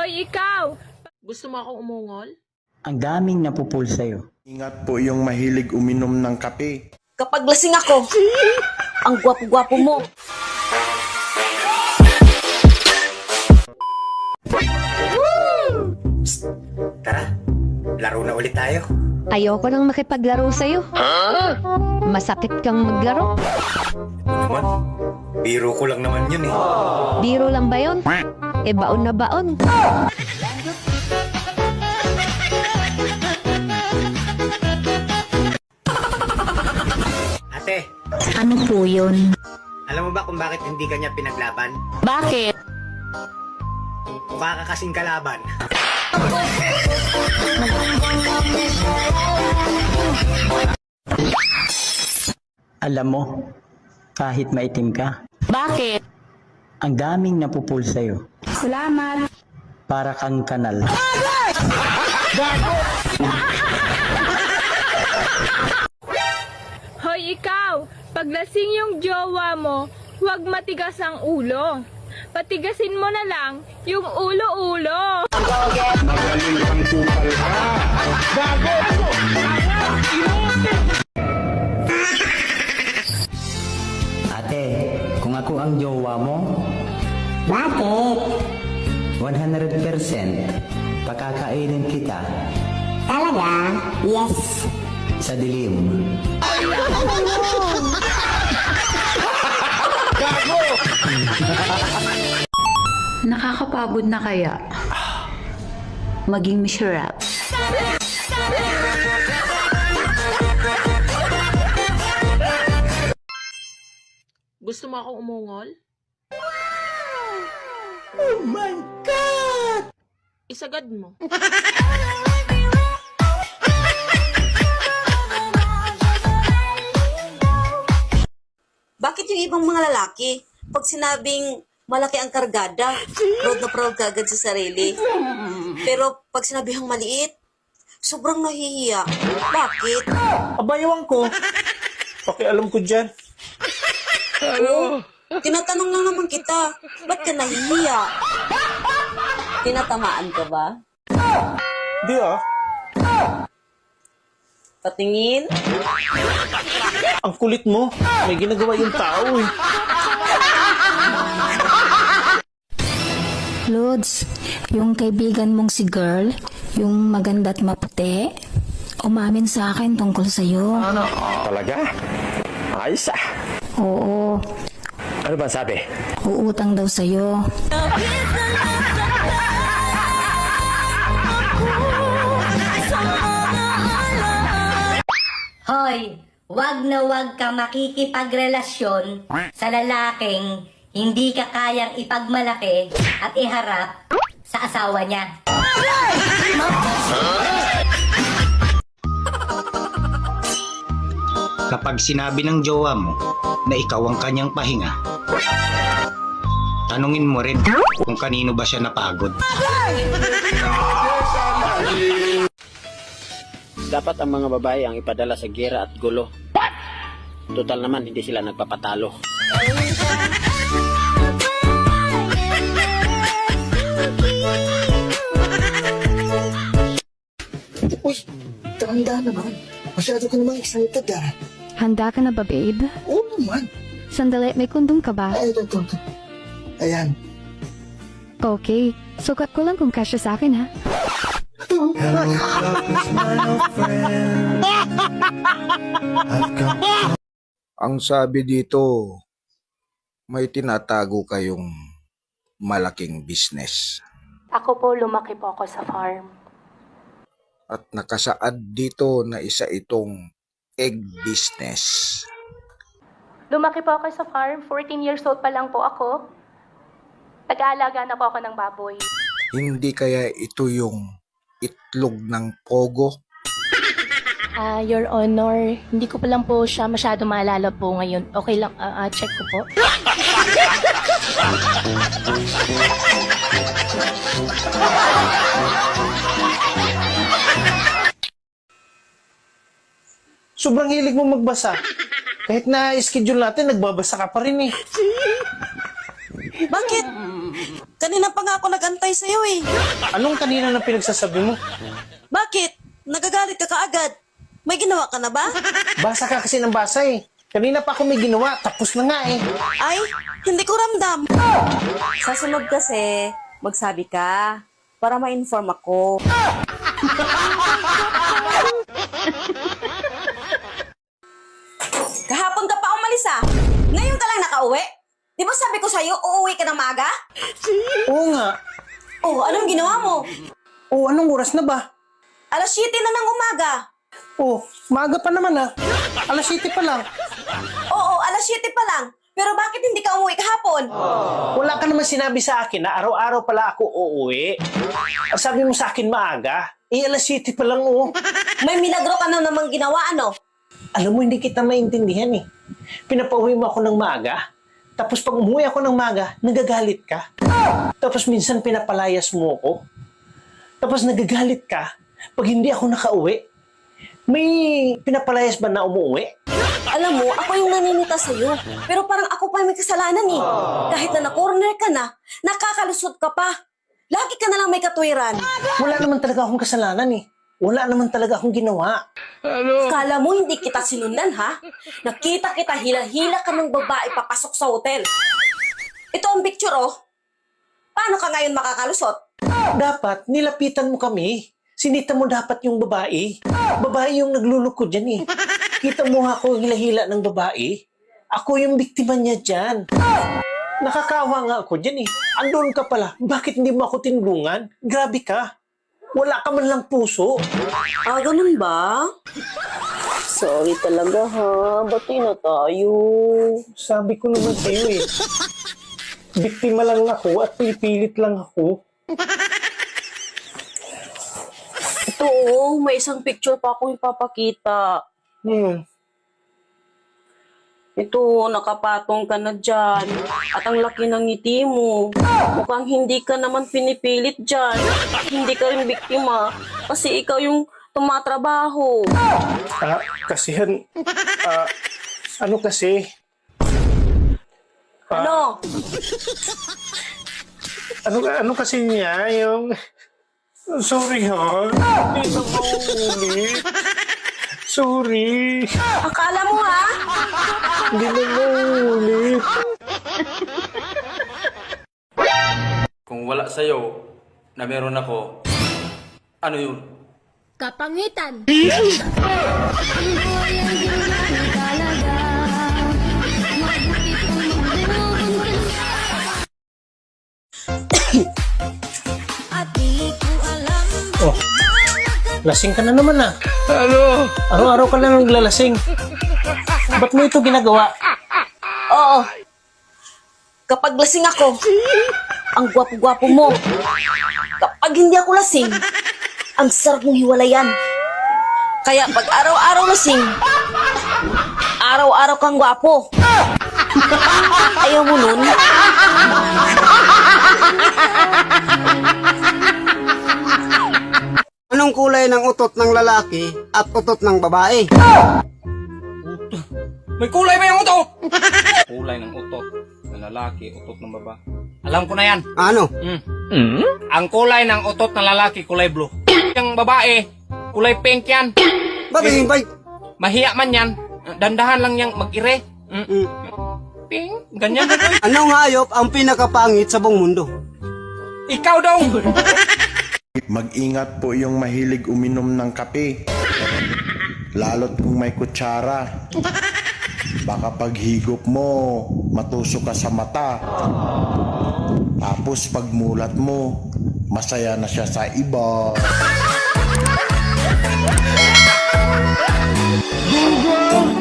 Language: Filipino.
Hoy, ikaw! Gusto mo akong umungol? Ang daming napupul sa'yo. Ingat po yung mahilig uminom ng kape. Kapag lasing ako, ang gwapo-gwapo mo. Tara, laro na ulit tayo. Ayoko nang makipaglaro sa'yo. Masakit kang maglaro. Ano naman? Biro ko lang naman yun eh. Biro lang ba yun? E baon na baon. Ate, Ano po yun? alam mo ba kung bakit hindi kanya pinaglaban? Bakit? Mukha ka kasing kalaban. Alam mo, kahit maitim ka, Bakit? ang daming napupul sa'yo. Salamat. Para kang kanal. Hoy, ikaw! Paglasing yung jowa mo, huwag matigas ang ulo. Patigasin mo na lang yung ulo-ulo. Ate, kung ako ang jowa mo, Bakit? 100% pakakainin kita Talaga? Yes. sa dilim. Nakakapagod na kaya? Maging miserable. Gusto mo akong umungol? Oh my God! Isagad mo. Bakit yung ibang mga lalaki, pag sinabing malaki ang kargada, proud na proud ka agad sa sarili. Pero pag sinabihang maliit, sobrang nahihiya. Bakit? Abayawang ko. Pakialam ko dyan. Oo. Tinatanong lang naman kita, ba't ka nahihiya? Tinatamaan ka ba? Di ah. Patingin? Ang kulit mo. May ginagawa yung tao eh. Lods, yung kaibigan mong si girl, yung maganda at maputi, umamin sa akin tungkol sa'yo. Talaga? Ayos ah. Oo, Ano ba sabi? uutang daw sa'yo. Hoy, wag na wag ka makikipagrelasyon sa lalaking hindi ka kayang ipagmalaki at iharap sa asawa niya. Kapag sinabi ng jowa mo na ikaw ang kanyang pahinga, tanungin mo rin kung kanino ba siya napagod. Dapat ang mga babae ang ipadala sa gera at gulo. Total naman, hindi sila nagpapatalo. Uy, tanda naman. Masyado ka naman excited ah. Handa ka na ba, babe? Oo naman. Sandali, may kundong ka ba? Ay, ito, ito, ito. Ayan. Okay. Sukat ko lang kung kasya sa akin, ha? Ang sabi dito, may tinatago kayong malaking business. Ako po, lumaki po ako sa farm. At nakasaad dito na isa itong egg business. Lumaki po ako sa farm. 14 years old pa lang po ako. Nag-aalaga na po ako ng baboy. Hindi kaya ito yung itlog ng pogo? Ah, Your Honor, hindi ko pa lang po siya masyado maalala po ngayon. Okay lang, ah, ah, check ko po. Sobrang hilig mo magbasa. Kahit na schedule natin, nagbabasa ka pa rin eh. Bakit? Kanina pa nga ako nagantay sa'yo eh. Anong kanina na pinagsasabi mo? Bakit? Nagagalit ka kaagad. May ginawa ka na ba? Basa ka kasi ng basa eh. Kanina pa ako may ginawa, tapos na nga eh. Ay, hindi ko ramdam. Sa sunod kasi, magsabi ka para ma-inform ako. Kahapon ka pa umalis ah. Ngayon ka lang nakauwi. Di ba sabi ko sa'yo, uuwi ka ng maaga? Oo nga. Oh, anong ginawa mo? Oo, anong oras na ba? Alas 7 na ng umaga. Oo, maaga pa naman ah. Alas 7 pa lang. Oo, alas 7 pa lang. Pero bakit hindi ka umuwi kahapon? Wala ka naman sinabi sa akin na araw-araw pala ako uuwi. Ang Sabi mo sa akin maaga. Eh, alas 7 pa lang oh. May milagro ka na namang ginawa, ano? Alam mo, hindi kita maintindihan eh. Pinapauwi mo ako ng maaga. Tapos pag umuwi ako ng maaga, nagagalit ka. Tapos minsan pinapalayas mo ako. Tapos nagagalit ka pag hindi ako nakauwi. May pinapalayas ba na umuwi? Alam mo, ako yung naninita sa'yo. Pero parang ako pa may kasalanan eh. Kahit na na-corner ka na, nakakalusot ka pa. Lagi ka na lang may katwiran. Wala naman talaga akong kasalanan eh. Wala naman talaga akong ginawa. Kala mo hindi kita sinundan ha? Nakita kita hila-hila ka ng babae papasok sa hotel. Ito ang picture oh. Paano ka ngayon makakalusot? Dapat nilapitan mo kami. Sinita mo dapat yung babae. Babae yung nagluluko dyan eh. Kita mo ako hila-hila ng babae. Ako yung biktima niya dyan. Nakakawa nga ako dyan eh. Andun ka pala. Bakit hindi mo ako tinulungan? Grabe ka. Wala ka man lang puso. Ah, ganun ba? Sorry talaga ha. Bati na tayo. Sabi ko naman sa'yo eh. Biktima lang ako at pinipilit lang ako. Ito oh, may isang picture pa akong ipapakita. Hmm. Ito, nakapatong ka na dyan. At ang laki ng ngiti mo. Mukhang hindi ka naman pinipilit dyan. Hindi ka rin biktima. Kasi ikaw yung tumatrabaho. Ah, kasi yan, ah, ano kasi, Ano? ano, ano kasi niya, yung, sorry ha, hindi na mauulit. Sorry, ha? Hindi na mauulit. Kung wala sa'yo na meron ako, ano yun? Kapangitan. Oh, lasing ka na naman ah. Ano? Araw-araw ka na naglalasing. Ba't mo ito ginagawa? Oo. Kapag lasing ako, ang gwapo-gwapo mo. Kapag hindi ako lasing, ang sarap mong hiwalayan. Kaya pag araw-araw lasing, araw-araw kang gwapo. Ayaw mo nun? Anong kulay ng utot ng lalaki at utot ng babae? May kulay ba yung utot? kulay ng utot ng lalaki, utot ng baba. Alam ko na yan. Ano? Mm. Ang kulay ng utot ng lalaki, kulay blue. Yung babae, kulay pink yan. Yung bay? Mahiya man yan. Dandahan lang yang mag-ire. Mm. Mm. Pink, ganyan na boy. Anong hayop ang pinakapangit sa buong mundo? Ikaw daw. Mag-ingat po yung mahilig uminom ng kape. Lalo't kung may kutsara. Baka paghigop mo, matusok ka sa mata. Tapos pagmulat mo, masaya na siya sa iba. Gunggong